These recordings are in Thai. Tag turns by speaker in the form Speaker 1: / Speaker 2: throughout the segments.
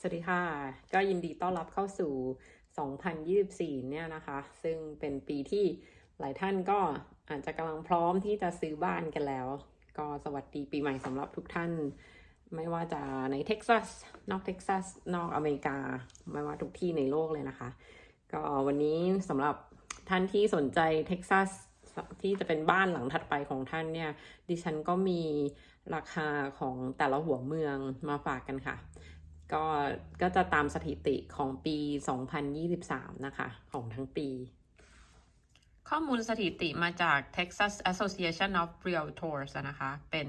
Speaker 1: สวัสดีค่ะ ก็ยินดีต้อนรับเข้าสู่ 2024 เนี่ยนะคะ ซึ่งเป็นปีที่หลายท่านก็อาจจะกำลังพร้อมที่จะซื้อบ้านกันแล้ว ก็สวัสดีปีใหม่สำหรับทุกท่าน ไม่ว่าจะในเท็กซัส นอกเท็กซัส นอกอเมริกา ไม่ว่าทุกที่ในโลกเลยนะคะ ก็วันนี้สำหรับท่านที่สนใจเท็กซัสที่จะเป็นบ้านหลังถัดไปของท่านเนี่ย ดิฉันก็มีราคาของแต่ละหัวเมืองมาฝากกันค่ะ ก็ก็จะตามสถิติของปี 2023 นะคะ ของทั้งปี ข้อมูลสถิติมาจาก Texas Association of Realtors นะคะ เป็น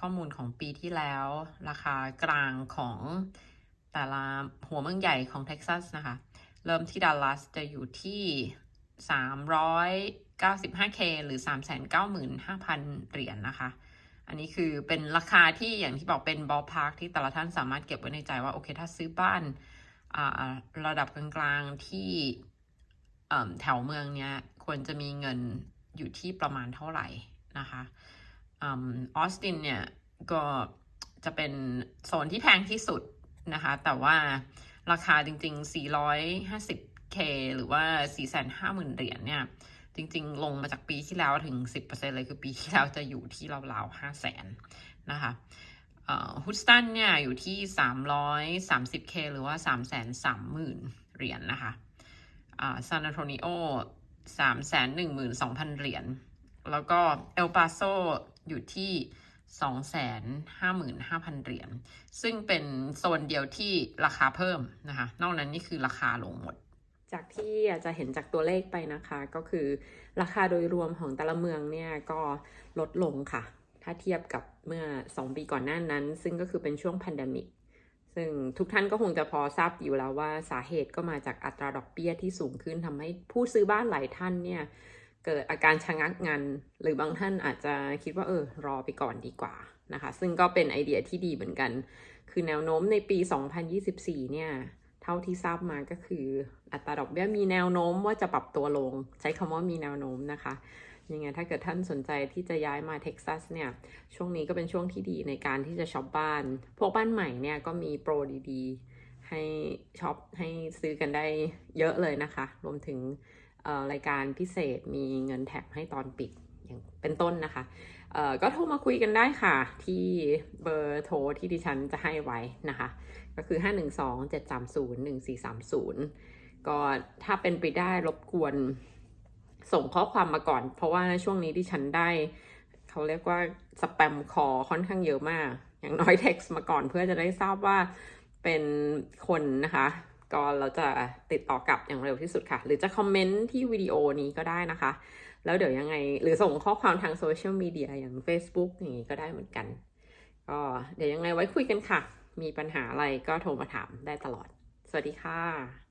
Speaker 1: ข้อมูลของปีที่แล้ว ราคากลางของแต่ละหัวเมืองใหญ่ของเท็กซัสนะคะ เริ่มที่ดัลลัสจะอยู่ที่ 395k หรือ 395,000 เหรียญนนะคะ อันนี้คือเป็นราคาที่อย่างที่บอกเป็นบอลพาร์คที่แต่ละท่านสามารถเก็บไว้ในใจว่าโอเคถ้าซื้อบ้านาระดับกลางๆที่แถวเมืองเนี้ยควรจะมีเงินอยู่ที่ประมาณเท่าไหร่นะคะออสตินเนี่ยก็จะเป็นโซนที่แพงที่สุดนะคะ แต่ว่าราคาจริงๆ 450k หรือว่า 450,000เหรียญเนี่ย จริง ๆ ลงมาจากปีที่แล้วถึง 10%เลยคือปีที่แล้วจะอยู่ที่ราวๆ5 0 0แสนนะคะฮุสตันเนี่ยอยู่ที่ 330k หรือว่า 330,000 เหรียญนะคะซาน a โ t นิโอ312,000 เหรียญ แล้วก็เอลปาโซอยู่ที่ 255,000 เหรียญ ซึ่งเป็นโซนเดียวที่ราคาเพิ่มนะคะ นอกนั้นนี่คือราคาลงหมด จากที่อาจจะเห็นจากตัวเลขไปนะคะ ก็คือราคาโดยรวมของแต่ละเมืองเนี่ยก็ลดลงค่ะ ถ้าเทียบกับเมื่อ 2 ปีก่อนหน้านั้น ซึ่งก็คือเป็นช่วงพันดมิกซึ่งทุกท่านก็คงจะพอทราบอยู่แล้วว่าสาเหตุก็มาจากอัตราดอกเบี้ยที่สูงขึ้นทำให้ผู้ซื้อบ้านหลายท่านเนี่ยเกิดอาการชะงักงันหรือบางท่านอาจจะคิดว่าเออรอไปก่อนดีกว่านะคะ ซึ่งก็เป็นไอเดียที่ดีเหมือนกัน คือแนวโน้มในปี 2024 เนี่ย เท่าที่ทราบมาก็คือ อัตราดอกเบี้ยมีแนวโน้มว่าจะปรับตัวลง ใช้คำว่ามีแนวโน้มนะคะยังไงถ้าเกิดท่านสนใจที่จะย้ายมาเท็กซัสเนี่ยช่วงนี้ก็เป็นช่วงที่ดีในการที่จะช็อปบ้าน พวกบ้านใหม่เนี่ยก็มีโปรดีๆ ให้ช็อปให้ซื้อกันได้เยอะเลยนะคะ รวมถึงรายการพิเศษมีเงินแท็กให้ตอนปิด เป็นต้นนะคะก็โทรมาคุยกันได้ค่ะ ที่เบอร์โทรที่ดิฉันจะให้ไว้นะคะ ก็คือ 512-730-1430 ก็ถ้าเป็นไปได้รบกวนส่งข้อความมาก่อน เพราะว่าช่วงนี้ที่ฉันได้ เขาเรียกว่าสแปมคอค่อนข้างเยอะมาก อย่างน้อยเท็กซ์มาก่อนเพื่อจะได้ทราบว่าเป็นคนนะคะ ก็เราจะติดต่อกลับอย่างเร็วที่สุดค่ะ หรือจะคอมเมนต์ที่วิดีโอนี้ก็ได้นะคะ แล้วเดี๋ยวยังไงหรือส่งข้อความทางโซเชียลมีเดียอย่าง Facebook อย่างนี้ก็ได้เหมือนกัน ก็เดี๋ยวยังไงไว้คุยกันค่ะ มีปัญหาอะไรก็โทรมาถามได้ตลอด สวัสดีค่ะ